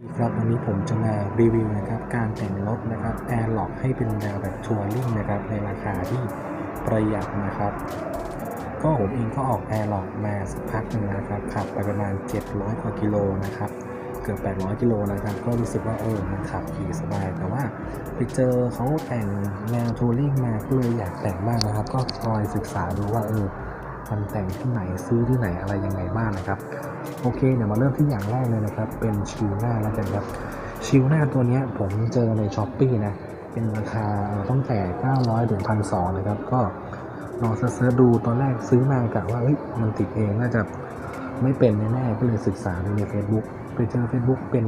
ครับวันนี้ผมจะมารีวิวนะครับการแต่งรถนะครับ Airlock ให้เป็นแนวแบบทัวริงนะครับในราคาที่ประหยัดนะครับ ก็ผมเองก็ออก Airlock มาสักพักหนึ่งนะครับขับไปประมาณ 700 กว่ากิโลนะครับเกือบ 800 กิโลนะครับก็รู้สึกว่าเออมันขับขี่สบาย แต่ว่าไปเจอเขาแต่งแนวทัวริงมาก็เลยอยากแต่งบ้างนะครับ ก็คอยศึกษาดูว่าเออ มันแต่งที่ไหนซื้อที่ไหนอะไรยังไงบ้างนะครับ โอเคเดี๋ยวมาเริ่มที่อย่างแรกเลยนะครับ เป็นชิลหน้าแล้วกันครับชิลหน้าตัวนี้ผมเจอในช้อปปีนะเป็นราคาตั้งแต่ 900ถึง1,200นะครับ ก็ลองเซิร์ชดูตอนแรกซื้อมากะว่าเฮ้ยมันติดเองน่าจะไม่เป็นแน่ๆก็เลยศึกษาดูใน Facebook ไปเจอ Facebook เป็น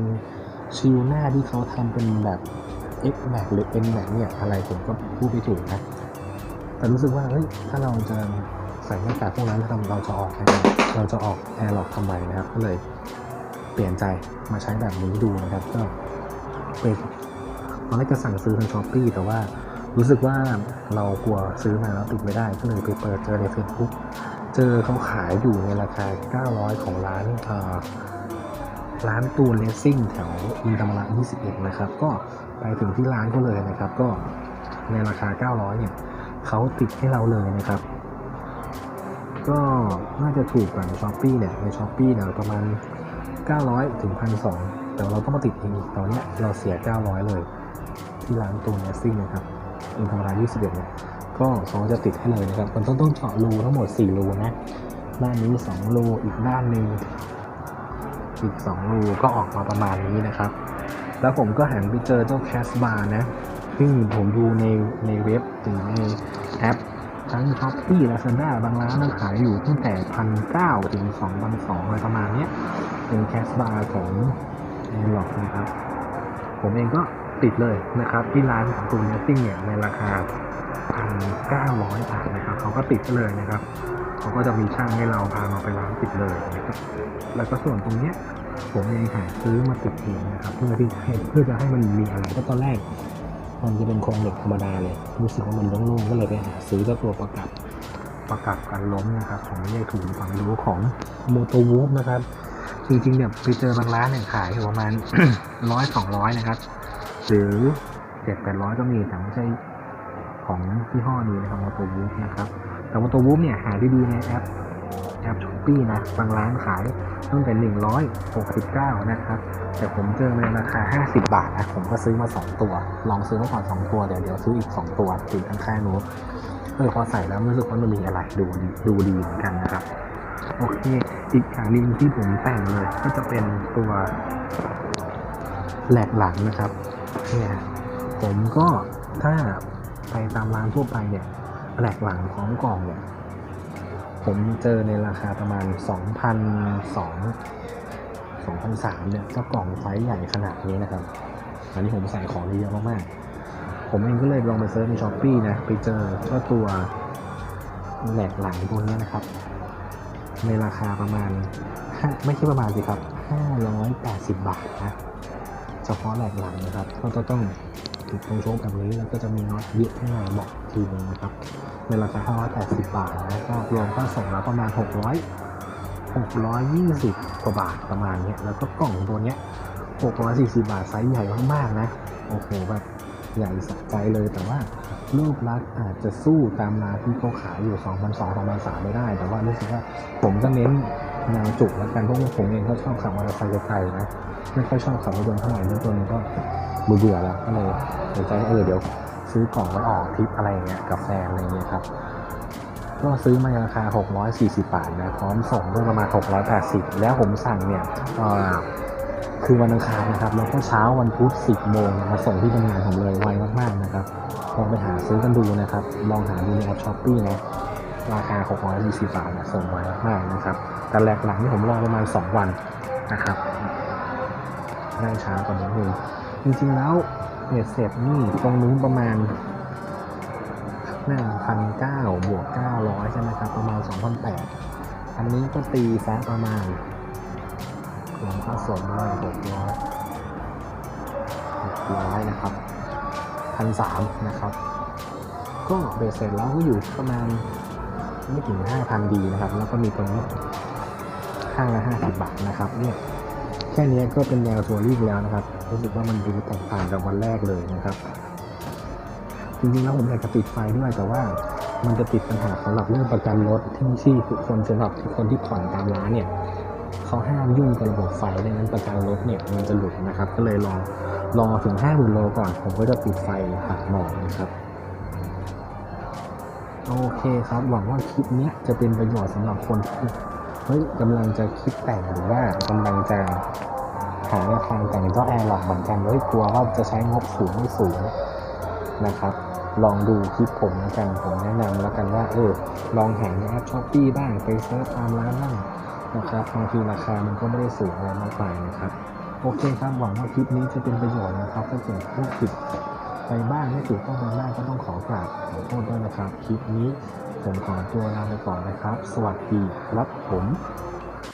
ชิลหน้าที่เขาทำเป็นแบบ X Max หรือ N Max เนี่ยอะไรผมก็พูดไม่ถูกนะแต่รู้สึกว่าเฮ้ยถ้าเราจะ ใส่หน้ากากพวกนั้นเราเราจะออกแค่ไหนเราจะออกแอร์หลอกทำไมนะครับ ก็เลยเปลี่ยนใจมาใช้แบบนี้ดูนะครับก็เป็นตอนแรกจะสั่งซื้อทางช้อปปีแต่ว่ารู้สึกว่าเรากลัวซื้อมาแล้วติดไม่ได้ ก็เลยไปเปิดเจอใน Facebook เจอเขาขายอยู่ในราคา 900 ของร้านร้านตูนเลสซิ่งแถวอินธรรมระ21 นะครับ ก็ไปถึงที่ร้านก็เลยนะครับ ก็ในราคา 900 เนี่ยเขาติดให้เราเลยนะครับ ก็น่าจะถูกกว่าในช้อปปีเนี่ยในช้อปปี้เนี่ยประมาณ 900 ถึง 1,200 แต่เราต้องมาติดเองตอนนี้เราเสีย 900 เลย ที่ร้านตัวเนสซิ่งนะครับอินธรรมรา21เนี่ยก็เขาจะติดให้เลยนะครับมันต้องต้องเจาะรูทั้งหมด 4 รูนะ ด้านนี้ 2 รู อีกด้านหนึ่งอีก 2 รู ก็ออกมาประมาณนี้นะครับ แล้วผมก็หันไปเจอเจ้าแคสบาร์นะซึ่งผมดูในในเว็บหรือในแอป ทั้งช้อปปี้ลาซาด้าบางร้านขายอยู่ตั้งแต่พันเก้าถึงสองพันสองอะไรประมาณเนี้ยเป็นแคสบาร์ของแอร์ล็อกนะครับ ผมเองก็ติดเลยนะครับ ที่ร้านของตูนเนสซิ่งเนี่ยในราคาพันเก้าร้อยบาทนะครับเขาก็ติดเลยนะครับเขาก็จะมีช่างให้เราพาเราไปร้านติดเลยนะครับแล้วก็ส่วนตรงเนี้ยผมเองหาซื้อมาติดเองนะครับ เพื่อที่เพื่อจะให้มันมีอะไรก็ตอนแรก มันจะเป็นโครงเหล็กธรรมดาเลย รู้สึกว่ามันโล่งๆก็เลยไปหาซื้อเจ้าตัวประกับประกับกันล้มนะครับ ของเยถูกความรู้ของโมโตวูฟนะครับ จริงๆเนี่ยไปเจอบางร้านเนี่ยขายประมาณร้อยสองร้อยนะครับ หรือเจ็ดแปดร้อยก็มีแต่ไม่ใช่ของยี่ห้อนี้นะครับโมโตวูฟนะครับแต่โมโตวูฟเนี่ยหาดีๆในแอป แอปช้อปปี้นะบางร้านขายตั้งแต่หนึ่งร้อยหกสิบเก้านะครับ แต่ผมเจอในราคา 50 บาทนะผมก็ซื้อมา 2 ตัว ลองซื้อมาก่อน2ตัวเดี๋ยวเดี๋ยวซื้ออีก 2 ตัวติดข้างๆนู้นเออพอใส่แล้วรู้สึกว่ามันมีอะไรดูดีดูดีเหมือนกันนะครับโอเค อีกอย่างนึงที่ผมแต่งเลยก็จะเป็นตัวแหลกหลังนะครับเนี่ยผมก็ถ้าไปตามร้านทั่วไปเนี่ยแหลกหลังพร้อมกล่องเนี่ย ผมเจอในราคาประมาณ 2,200 2003เนี่ยก็กล่องไซส์ใหญ่ขนาดนี้นะครับ อันนี้ผมใส่ของเยอะมากๆ ผมเองก็เลยลองไปเซิร์ชในช้อปปีนะ ไปเจอเจ้าตัวแหลกหลังตัวนี้นะครับ ในราคาประมาณ ไม่ใช่ประมาณสิครับ 580 บาทนะ เฉพาะแหลกหลังนะครับ ก็จะต้องติดตรงโชคแบบนี้แล้วก็จะมีน็อตยึดข้างในบอกทีนึงนะครับ ในราคา 580 บาทนะก็รวมก็ส่งแล้วประมาณ 600 620 กว่าบาทประมาณนี้แล้วก็กล่องตัวเนี้ย 640 บาทไซส์ใหญ่มากๆนะ โอ้โหแบบใหญ่สะใจเลยแต่ว่ารูปลักษณ์อาจจะสู้ตามราที่เขาขายอยู่ 2,200 2,300 ไม่ได้ แต่ว่ารู้สึกว่าผมก็เน้นแนวจุกแล้วกันเพราะว่าผมเองก็ชอบขับมอเตอร์ไซค์ไกลๆนะไม่ค่อยชอบขับรถยนต์เท่าไหร่รถยนต์ก็เบื่อแล้วก็เลยใจเออเดี๋ยว ซื้อกล่องไว้ออกทริปอะไรเงี้ยกับแฟนอะไรเงี้ยครับ ก็ซื้อมาราคา 640 บาทนะ พร้อมส่งด้วยประมาณ 680 แล้วผมสั่งเนี่ยคือวันอังคารนะครับ แล้วก็เช้าวันพุธ 10 โมงมาส่งที่ทำงานผมเลยไวมากๆนะครับลองไปหาซื้อกันดูนะครับ ลองหาดูในแอปช้อปปี้นะราคา 640 บาทนะส่งไวมากๆนะครับ แต่แหลกหลังนี่ผมรอประมาณ 2 วันนะครับได้ช้ากว่านิดนึงจริงๆแล้ว เน็ตเสร็จนี่ตรงนู้นประมาณหนึ่งพันเก้าบวกเก้าร้อยใช่ไหมครับ ประมาณสองพันแปดอันนี้ก็ตีซะประมาณรวมค่าส่งด้วยหกร้อยหกร้อยนะครับพันสามนะครับ ก็เบสเสร็จแล้วก็อยู่ประมาณไม่ถึงห้าพันดีนะครับ แล้วก็มีตรงนี้ข้างละห้าสิบบาทนะครับเนี่ย แค่นี้ก็เป็นแนวทัวริ่งแล้วนะครับรู้สึกว่ามันดูแตกต่างจากวันแรกเลยนะครับจริงๆแล้วผมอยากจะติดไฟด้วยแต่ว่ามันจะติดปัญหาสำหรับเรื่องประกันรถที่ที่ทุกคนสำหรับคนที่ผ่อนตามร้านเนี่ยเขาห้ามยุ่งกับระบบไฟดังนั้นประกันรถเนี่ยมันจะหลุดนะครับ ก็เลยรอรอถึง5 0,000โลก่อน ผมก็จะปิดไฟหักหมอกนะครับโอเคครับหวังว่าคลิปนี้จะเป็นประโยชน์สำหรับคนที่ เฮ้ยกำลังจะคิดแต่งหรือว่ากำลังจะหาแนวทางแต่งเจ้าแอร์หลอกเหมือนกันเฮ้ยกลัวว่าจะใช้งบสูงไม่สูงนะครับ ลองดูคลิปผมแล้วกันผมแนะนำแล้วกันว่าเออลองหาในแอปช้อปปี้บ้างไปเซิร์ชตามร้านบ้างนะครับบางทีราคามันก็ไม่ได้สูงอะไรมากมายนะครับ โอเคครับหวังว่าคลิปนี้จะเป็นประโยชน์นะครับถ้าเกิดพูดผิด ไปบ้างไม่ถูกต้องไปบ้างก็ต้องขอกราบขอโทษด้วยนะครับ คลิปนี้ผมขอตัวลาไปก่อนนะครับ สวัสดีครับผม